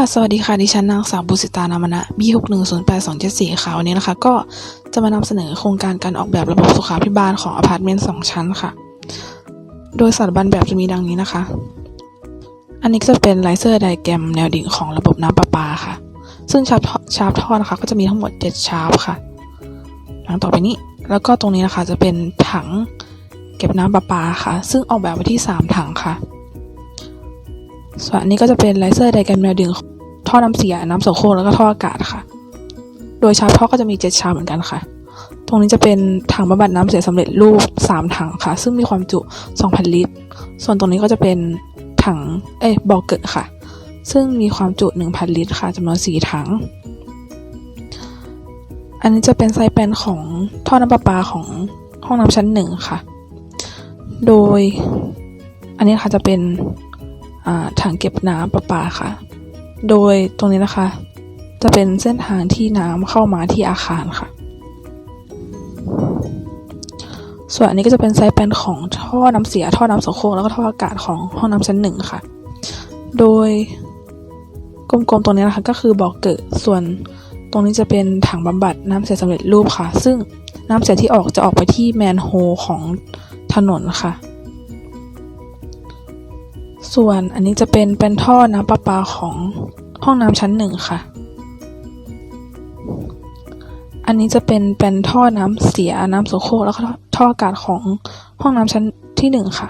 ค่ะ สวัสดีค่ะ ดิฉันนางสาวบุสิตานามนะ B6108274 ค่ะ วันนี้นะคะ ก็จะมานำเสนอโครงการการออกแบบระบบสุขาภิบาลของอพาร์ตเมนต์สองชั้นค่ะ โดยสถาบันแบบจะมีดังนี้นะคะ อันนี้จะเป็นไลเซอร์ไดแกรมแนวดิ่งของระบบน้ำประปาค่ะ ซึ่งชาร์ปชาร์ปท่อนะคะ ก็จะมีทั้งหมด7ชาร์ปค่ะ หลังต่อไปนี้ แล้วก็ตรงนี้นะคะจะเป็นถังเก็บน้ำประปาค่ะ ซึ่งออกแบบไว้ที่3ถังค่ะ ส่วนนี้ก็จะเป็นไลเซอร์ไดแกรมแนวดึงท่อน้ำเสียน้ำโสโครกแล้วก็ท่ออากาศค่ะ โดยชาร์ปท่อก็จะมีเจ็ดชาร์ปเหมือนกันค่ะ ตรงนี้จะเป็นถังบำบัดน้ำเสียสำเร็จรูป3ถังค่ะ ซึ่งมีความจุ 2,000 ลิตร ส่วนตรงนี้ก็จะเป็นถังเอ้ยบ่อเกิดค่ะ ซึ่งมีความจุ 1,000 ลิตรค่ะจำนวน4ถัง อันนี้จะเป็นไซแปนของท่อน้ำประปาของห้องน้ำชั้นหนึ่งค่ะ โดยอันนี้ค่ะจะเป็น ถังเก็บน้ำประปาค่ะ โดยตรงนี้นะคะ จะเป็นเส้นทางที่น้ำเข้ามาที่อาคารค่ะ ส่วนอันนี้ก็จะเป็นไซส์แปลนของท่อน้ำเสียท่อน้ำโสโครกแล้วก็ท่ออากาศของห้องน้ำชั้นหนึ่งค่ะ โดยกลมๆตรงนี้นะคะก็คือบ่อเกิดส่วนตรงนี้จะเป็นถังบำบัดน้ำเสียสำเร็จรูปค่ะ ซึ่งน้ำเสียที่ออกจะออกไปที่แมนโฮของถนนค่ะ ส่วนอันนี้จะเป็นเป็นท่อน้ำประปาของห้องน้ำชั้นหนึ่งค่ะ อันนี้จะเป็นเป็นท่อน้ำเสียน้ำโสโครกแล้วก็ท่ออากาศของห้องน้ำชั้นที่หนึ่งค่ะ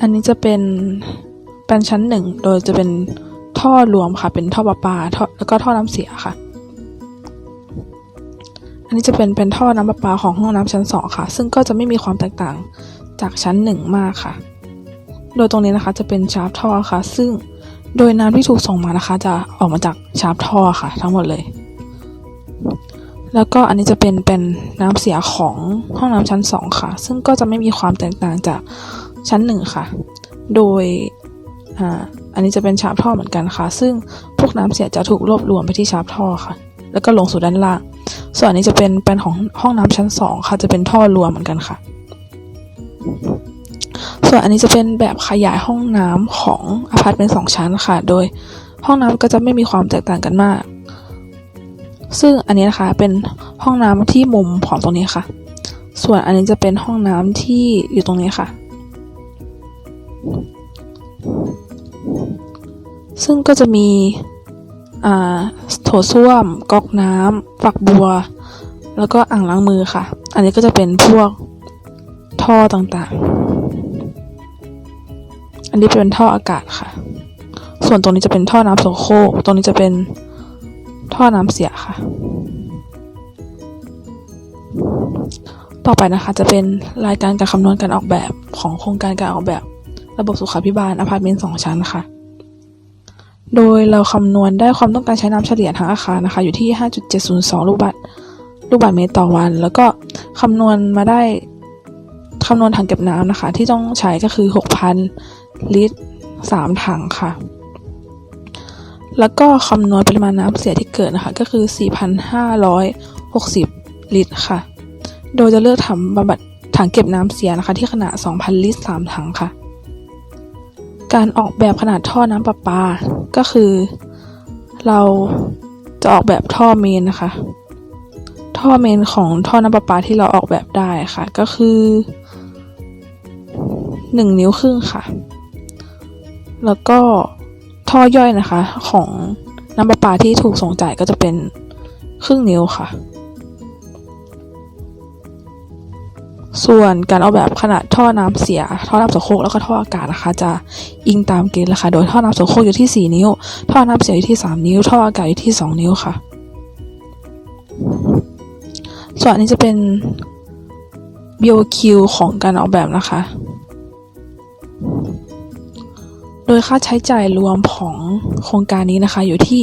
อันนี้จะเป็นเป็นชั้นหนึ่งโดยจะเป็นท่อรวมค่ะ เป็นท่อประปาท่อแล้วก็ท่อน้ำเสียค่ะ อันนี้จะเป็นเป็นท่อน้ำประปาของห้องน้ำชั้นสองค่ะ ซึ่งก็จะไม่มีความแตกต่าง จากชั้นหนึ่งมากค่ะ โดยตรงนี้นะคะจะเป็นชาร์ปท่อค่ะ ซึ่งโดยน้ำที่ถูกส่งมานะคะ จะออกมาจากชาร์ปท่อค่ะ ทั้งหมดเลย แล้วก็อันนี้จะเป็นเป็นน้ำเสียของห้องน้ำชั้นสองค่ะ ซึ่งก็จะไม่มีความแตกต่างจากชั้นหนึ่งค่ะ โดยอันนี้จะเป็นชาร์ปท่อเหมือนกันค่ะ ซึ่งพวกน้ำเสียจะถูกรวบรวมไปที่ชาร์ปท่อค่ะ แล้วก็ลงสู่ด้านล่าง ส่วนนนี้จะเป็นเป็นของห้องน้ำชั้นสองค่ะ จะเป็นท่อรวมเหมือนกันค่ะ ส่วนอันนี้จะเป็นแบบขยายห้องน้ำของอพาร์ตเมนต์สองชั้นค่ะ โดยห้องน้ำก็จะไม่มีความแตกต่างกันมาก ซึ่งอันนี้นะคะเป็นห้องน้ำที่มุมของตรงนี้ค่ะ ส่วนอันนี้จะเป็นห้องน้ำที่อยู่ตรงนี้ค่ะ ซึ่งก็จะมีโถส้วม ก๊อกน้ำฝักบัว แล้วก็อ่างล้างมือค่ะ อันนี้ก็จะเป็นพวก ท่อต่างๆ อันนี้เป็นท่ออากาศค่ะ ส่วนตรงนี้จะเป็นท่อน้ำโสโคกตรงนี้จะเป็นท่อน้ำเสียค่ะ ต่อไปนะคะจะเป็นรายการการคำนวณการออกแบบของโครงการการออกแบบ ระบบสุขาภิบาลอพาร์ตเมนต์สองชั้นค่ะ โดยเราคำนวณได้ความต้องการใช้น้ำเฉลี่ยทั้งอาคารนะคะ อยู่ที่ 5.702 ลูกบาศก์ลูกบาศก์เมตรต่อวัน แล้วก็คำนวณมาได้ คำนวณถังเก็บน้ำนะคะ ที่ต้องใช้ก็คือ 6,000 ลิตร 3 ถังค่ะ แล้วก็คำนวณปริมาณน้ำเสียที่เกิดนะคะ ก็คือ 4,560 ลิตรค่ะ โดยจะเลือกทำบำบัดถังเก็บน้ำเสียนะคะ ที่ขนาด 2,000 ลิตร 3 ถังค่ะ การออกแบบขนาดท่อน้ำประปา ก็คือ เราจะออกแบบท่อเมนนะคะท่อเมนของท่อน้ำประปาที่เราออกแบบได้ค่ะ ก็คือ หนึ่งนิ้วครึ่งค่ะ แล้วก็ท่อย่อยนะคะของน้ำประปาที่ถูกส่งจ่ายก็จะเป็นครึ่งนิ้วค่ะ ส่วนการออกแบบขนาดท่อน้ำเสีย ท่อน้ำสโคกแล้วก็ท่ออากาศนะคะ จะอิงตามเกณฑ์ราคาโดยท่อน้ำสโคกอยู่ที่ 4 นิ้ว ท่อน้ำเสียอยู่ที่ 3 นิ้ว ท่ออากาศอยู่ที่ 2 นิ้วค่ะ ส่วนนนี้จะเป็น BOQ ของการออกแบบนะคะ โดยค่าใช้จ่ายรวมของโครงการนี้นะคะอยู่ที่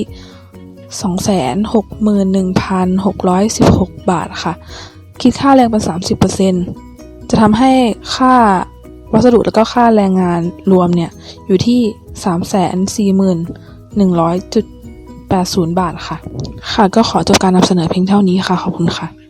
261,616 บาทค่ะ คิดค่าแรงเป็น 30%จะทำให้ค่าวัสดุแล้วก็ค่าแรงงานรวมเนี่ย อยู่ที่ 341,100.80 บาทค่ะ ค่ะก็ขอจบการนำเสนอเพียงเท่านี้ค่ะ ขอบคุณค่ะ